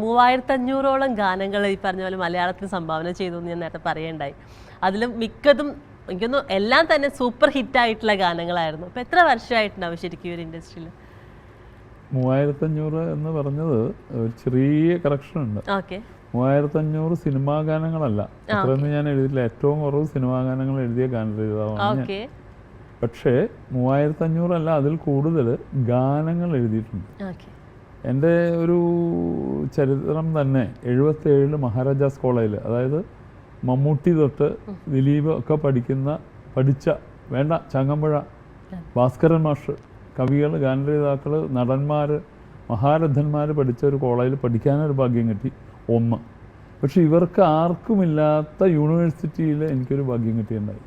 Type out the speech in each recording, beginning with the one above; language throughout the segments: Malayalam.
മൂവായിരത്തി അഞ്ഞൂറോളം ഗാനങ്ങൾ ഈ പറഞ്ഞ പോലെ മലയാളത്തിന് സംഭാവന ചെയ്തു എന്ന് ഞാൻ നേരത്തെ പറയണ്ടായി. അതിലും മിക്കതും എനിക്കൊന്ന് എല്ലാം തന്നെ സൂപ്പർ ഹിറ്റ് ആയിട്ടുള്ള ഗാനങ്ങളായിരുന്നു. അപ്പൊ എത്ര വർഷമായിട്ടുണ്ടാവും ശരിക്കും ഒരു ഇൻഡസ്ട്രിയിൽ മൂവായിരത്തഞ്ഞൂറ് എന്ന് പറഞ്ഞത് ഒരു ചെറിയ കറക്ഷൻ ഉണ്ട്. ഓക്കെ മൂവായിരത്തഞ്ഞൂറ് സിനിമാ ഗാനങ്ങളല്ല. അത്രയൊന്നും ഞാൻ എഴുതിയില്ല ഏറ്റവും കുറവ് സിനിമാ ഗാനങ്ങൾ എഴുതിയ ഓക്കെ പക്ഷേ മൂവായിരത്തഞ്ഞൂറല്ല അതിൽ കൂടുതൽ ഗാനങ്ങൾ എഴുതിയിട്ടുണ്ട്. എന്റെ ഒരു ചരിത്രം തന്നെ എഴുപത്തേഴിൽ മഹാരാജാസ് കോളേജിൽ അതായത് മമ്മൂട്ടി തൊട്ട് ദിലീപ് ഒക്കെ പഠിക്കുന്ന പഠിച്ച വേണ്ട ചങ്ങമ്പുഴ ഭാസ്കരൻ മാഷ് കവികൾ ഗാനരചിതാക്കൾ നടന്മാർ മഹാരഥന്മാർ പഠിച്ച ഒരു കോളേജിൽ പഠിക്കാനൊരു ഭാഗ്യം കിട്ടി ഒന്ന്. പക്ഷെ ഇവർക്ക് ആർക്കുമില്ലാത്ത യൂണിവേഴ്സിറ്റിയിൽ എനിക്കൊരു ഭാഗ്യം കിട്ടിയിട്ടുണ്ടായി.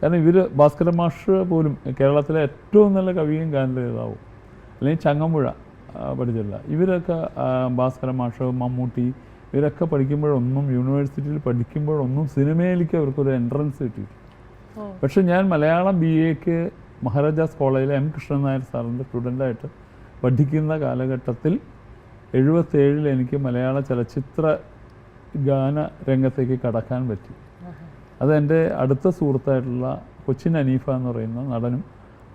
കാരണം ഇവർ ഭാസ്കരൻ മാഷ് പോലും കേരളത്തിലെ ഏറ്റവും നല്ല കവിയും ഗാനരചിതാവും അല്ലെങ്കിൽ ചങ്ങമ്പുഴ. ആ, പഠിച്ചില്ല ഇവരൊക്കെ ഭാസ്കര മാഷ് മമ്മൂട്ടി ഇവരൊക്കെ പഠിക്കുമ്പോഴൊന്നും യൂണിവേഴ്സിറ്റിയിൽ പഠിക്കുമ്പോഴൊന്നും സിനിമയിലേക്ക് അവർക്കൊരു എൻട്രൻസ് കിട്ടിയിട്ടില്ല. പക്ഷെ ഞാൻ മലയാളം ബി എക്ക് മഹാരാജാസ് കോളേജിലെ എം കൃഷ്ണൻ നായർ സാറിന്റെ സ്റ്റുഡന്റായിട്ട് പഠിക്കുന്ന കാലഘട്ടത്തിൽ എഴുപത്തേഴിൽ എനിക്ക് മലയാള ചലച്ചിത്ര ഗാന രംഗത്തേക്ക് കടക്കാൻ പറ്റി. അതെന്റെ അടുത്ത സുഹൃത്തായിട്ടുള്ള കൊച്ചിൻ അനീഫ എന്ന് പറയുന്ന നടനും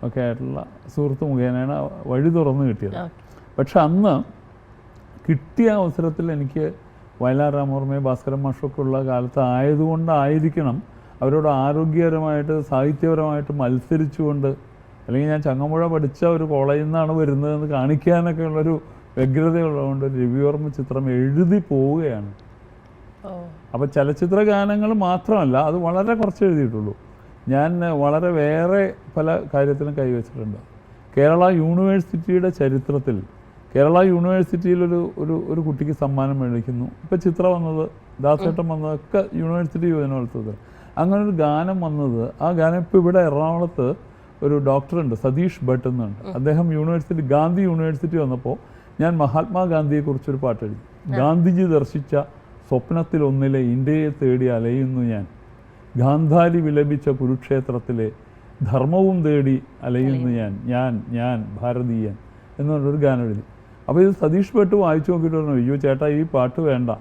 ഒക്കെ ആയിട്ടുള്ള സുഹൃത്ത് മുഖേനയാണ് വഴി തുറന്നു കിട്ടിയത്. പക്ഷെ അന്ന് കിട്ടിയ അവസരത്തിൽ എനിക്ക് വയലാർ രാമോർമ്മ ഭാസ്കരൻ മാഷൊക്കെ ഉള്ള കാലത്ത് ആയതുകൊണ്ടായിരിക്കണം അവരോട് ആരോഗ്യപരമായിട്ട് സാഹിത്യപരമായിട്ട് മത്സരിച്ചുകൊണ്ട് അല്ലെങ്കിൽ ഞാൻ ചങ്ങമ്പുഴ പഠിച്ച ഒരു കോളേജിൽ നിന്നാണ് വരുന്നതെന്ന് കാണിക്കാനൊക്കെ ഉള്ളൊരു വ്യഗ്രതയുള്ളതുകൊണ്ട് രവിവർമ്മ ചിത്രം എഴുതി പോവുകയാണ്. അപ്പോൾ ചലച്ചിത്ര ഗാനങ്ങൾ മാത്രമല്ല അത് വളരെ കുറച്ച് എഴുതിയിട്ടുള്ളൂ. ഞാൻ വളരെ വേറെ പല കാര്യത്തിലും കൈവച്ചിട്ടുണ്ട്. കേരള യൂണിവേഴ്സിറ്റിയുടെ ചരിത്രത്തിൽ കേരള യൂണിവേഴ്സിറ്റിയിൽ ഒരു ഒരു ഒരു കുട്ടിക്ക് സമ്മാനം മേടിക്കുന്നു. ഇപ്പം ചിത്ര വന്നത് ദാസേട്ടൻ വന്നതൊക്കെ യൂണിവേഴ്സിറ്റി യുവജനോത്സവത്തിൽ. അങ്ങനെ ഒരു ഗാനം വന്നത് ആ ഗാനം ഇപ്പോൾ ഇവിടെ എറണാകുളത്ത് ഒരു ഡോക്ടറുണ്ട് സതീഷ് ഭട്ട് എന്നുണ്ട്. അദ്ദേഹം യൂണിവേഴ്സിറ്റി ഗാന്ധി യൂണിവേഴ്സിറ്റി വന്നപ്പോൾ ഞാൻ മഹാത്മാഗാന്ധിയെക്കുറിച്ചൊരു പാട്ട് എഴുതി. ഗാന്ധിജി ദർശിച്ച സ്വപ്നത്തിൽ ഒന്നിലെ ഇന്ത്യയെ തേടി അലയുന്നു ഞാൻ. ഗാന്ധാരി വിലപിച്ച കുരുക്ഷേത്രത്തിലെ ധർമ്മവും തേടി അലയുന്നു. ഞാൻ. ഞാൻ ഞാൻ ഭാരതീയൻ എന്നുള്ളൊരു ഗാനം എഴുതി. അപ്പോൾ ഇത് സതീഷ് ഭട്ട് വായിച്ചു നോക്കിയിട്ട് പറഞ്ഞു അയ്യോ ചേട്ടാ ഈ പാട്ട് വേണ്ട.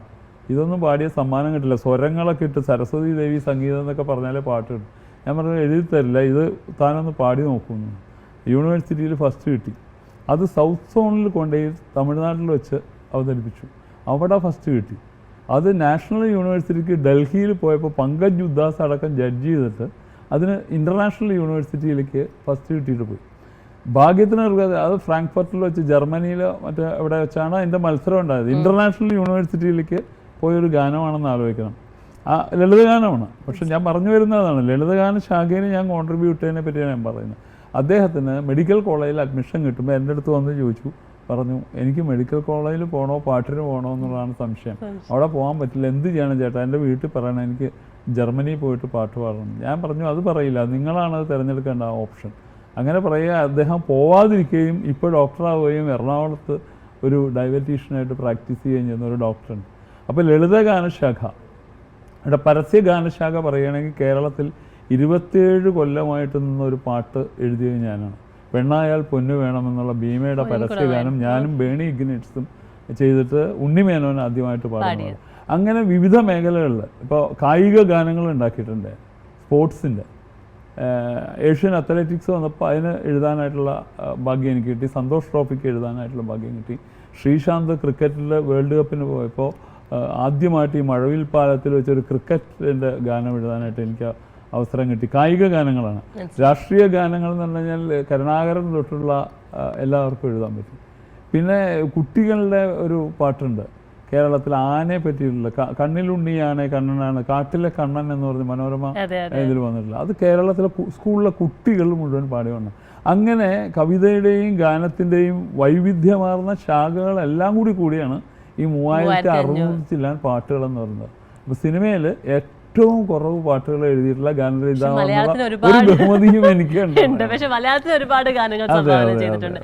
ഇതൊന്നും പാടിയ സമ്മാനം കിട്ടില്ല. സ്വരങ്ങളൊക്കെ ഇട്ട് സരസ്വതി ദേവി സംഗീതം എന്നൊക്കെ പറഞ്ഞാലേ പാട്ട് കിട്ടും. ഞാൻ പറഞ്ഞു എഴുതി തരില്ല. ഇത് താനൊന്ന് പാടി നോക്കുന്നു യൂണിവേഴ്സിറ്റിയിൽ ഫസ്റ്റ് കിട്ടി. അത് സൗത്ത് സോണിൽ കൊണ്ടുപോയി തമിഴ്നാട്ടിൽ വെച്ച് അവതരിപ്പിച്ചു. അവിടെ ഫസ്റ്റ് കിട്ടി. അത് നാഷണൽ യൂണിവേഴ്സിറ്റിക്ക് ഡൽഹിയിൽ പോയപ്പോൾ പങ്കജ് ഉദ്ദാസ് അടക്കം ജഡ്ജ് ചെയ്തിട്ട് അതിന് ഇന്റർനാഷണൽ യൂണിവേഴ്സിറ്റിയിലേക്ക് ഫസ്റ്റ് കിട്ടിയിട്ട് പോയി. ഭാഗ്യത്തിന് അത് ഫ്രാങ്ക്ഫർട്ടിൽ വെച്ച് ജർമ്മനിയിലോ മറ്റേ എവിടെ വെച്ചാണ് അതിന്റെ മത്സരം ഉണ്ടായത്. ഇന്റർനാഷണൽ യൂണിവേഴ്സിറ്റിയിലേക്ക് പോയൊരു ഗാനമാണെന്ന് ആലോചിക്കണം. ആ ലളിതഗാനമാണ് പക്ഷെ ഞാൻ പറഞ്ഞു വരുന്നതാണ് ലളിതഗാന ശാഖയിൽ ഞാൻ കോൺട്രിബ്യൂട്ട് ചെയ്യുന്നതിനെ പറ്റിയാണ് ഞാൻ പറയുന്നത്. അദ്ദേഹത്തിന് മെഡിക്കൽ കോളേജിൽ അഡ്മിഷൻ കിട്ടുമ്പോൾ എന്റെ അടുത്ത് വന്ന് ചോദിച്ചു. പറഞ്ഞു എനിക്ക് മെഡിക്കൽ കോളേജിൽ പോകണോ പാട്ടിന് പോകണോ എന്നുള്ളതാണ് സംശയം. അവിടെ പോകാൻ പറ്റില്ല. എന്ത് ചെയ്യണം ചേട്ടാ? എന്റെ വീട്ടിൽ പറയണം എനിക്ക് ജർമ്മനിയിൽ പോയിട്ട് പാട്ട് പാടണം. ഞാൻ പറഞ്ഞു അത് പറയില്ല. നിങ്ങളാണ് അത് തിരഞ്ഞെടുക്കേണ്ട ഓപ്ഷൻ. അങ്ങനെ പറയുക അദ്ദേഹം പോവാതിരിക്കുകയും ഇപ്പോൾ ഡോക്ടറാവുകയും എറണാകുളത്ത് ഒരു ഡയബറ്റീഷ്യനായിട്ട് പ്രാക്ടീസ് ചെയ്യുകയും ചെയ്യുന്ന ഒരു ഡോക്ടറുണ്ട്. അപ്പോൾ ലളിതഗാനശാഖ. ഇവിടെ പരസ്യ ഗാനശാഖ പറയുകയാണെങ്കിൽ കേരളത്തിൽ ഇരുപത്തിയേഴ് കൊല്ലമായിട്ട് നിന്ന ഒരു പാട്ട് എഴുതിയത് ഞാനാണ്. പെണ്ണായാൽ പൊന്നു വേണമെന്നുള്ള ഭീമയുടെ പരസ്യഗാനം ഞാനും ബേണി ഇഗ്നേറ്റ്സും ചെയ്തിട്ട് ഉണ്ണിമേനോൻ ആദ്യമായിട്ട് പാടുന്നത് അങ്ങനെ വിവിധ മേഖലകളിൽ ഇപ്പോൾ കായിക ഗാനങ്ങൾ ഉണ്ടാക്കിയിട്ടുണ്ട്. സ്പോർട്സിന്റെ. ഏഷ്യൻ അത്ലറ്റിക്സ് വന്നപ്പോൾ അതിന് എഴുതാനായിട്ടുള്ള ഭാഗ്യം എനിക്ക് കിട്ടി. സന്തോഷ് ട്രോഫിക്ക് എഴുതാനായിട്ടുള്ള ഭാഗ്യം കിട്ടി. ശ്രീശാന്ത് ക്രിക്കറ്റിൽ വേൾഡ് കപ്പിന് പോയപ്പോൾ ആദ്യമായിട്ട് ഈ മഴവിൽ പാലത്തിൽ വെച്ചൊരു ക്രിക്കറ്റിന്റെ ഗാനം എഴുതാനായിട്ട് എനിക്ക് അവസരം കിട്ടി. കായിക ഗാനങ്ങളാണ്. രാഷ്ട്രീയ ഗാനങ്ങൾ എന്ന് പറഞ്ഞു കഴിഞ്ഞാൽ കരുണാകരൻ തൊട്ടുള്ള എല്ലാവർക്കും എഴുതാൻ പറ്റും. പിന്നെ കുട്ടികളുടെ ഒരു പാട്ടുണ്ട്. കേരളത്തിൽ ആനയെ പറ്റിയിട്ടുള്ള കണ്ണിലുണ്ണിയാണ് കണ്ണനാണ് കാട്ടിലെ കണ്ണൻ എന്ന് പറഞ്ഞ് മനോരമ ഇതിൽ വന്നിട്ടില്ല അത് കേരളത്തിലെ സ്കൂളിലെ കുട്ടികൾ മുഴുവൻ പാടിയുണ്ട് അങ്ങനെ കവിതയുടെയും ഗാനത്തിന്റെയും വൈവിധ്യമാർന്ന ശാഖകളെല്ലാം കൂടി കൂടിയാണ് ഈ മൂവായിരത്തി അറുന്നൂറ്റി ചില്ലാൻ പാട്ടുകൾ എന്ന് പറയുന്നത്. അപ്പോൾ സിനിമയിൽ ഏറ്റവും കുറവ് പാട്ടുകൾ എഴുതിയിട്ടുള്ള മലയാളത്തിന് ഒരു ബഹുമതിയും എനിക്കുണ്ട്. പക്ഷെ മലയാളത്തിൽ ഒരുപാട് ഗാനങ്ങൾ ചെയ്തിട്ടുണ്ട്.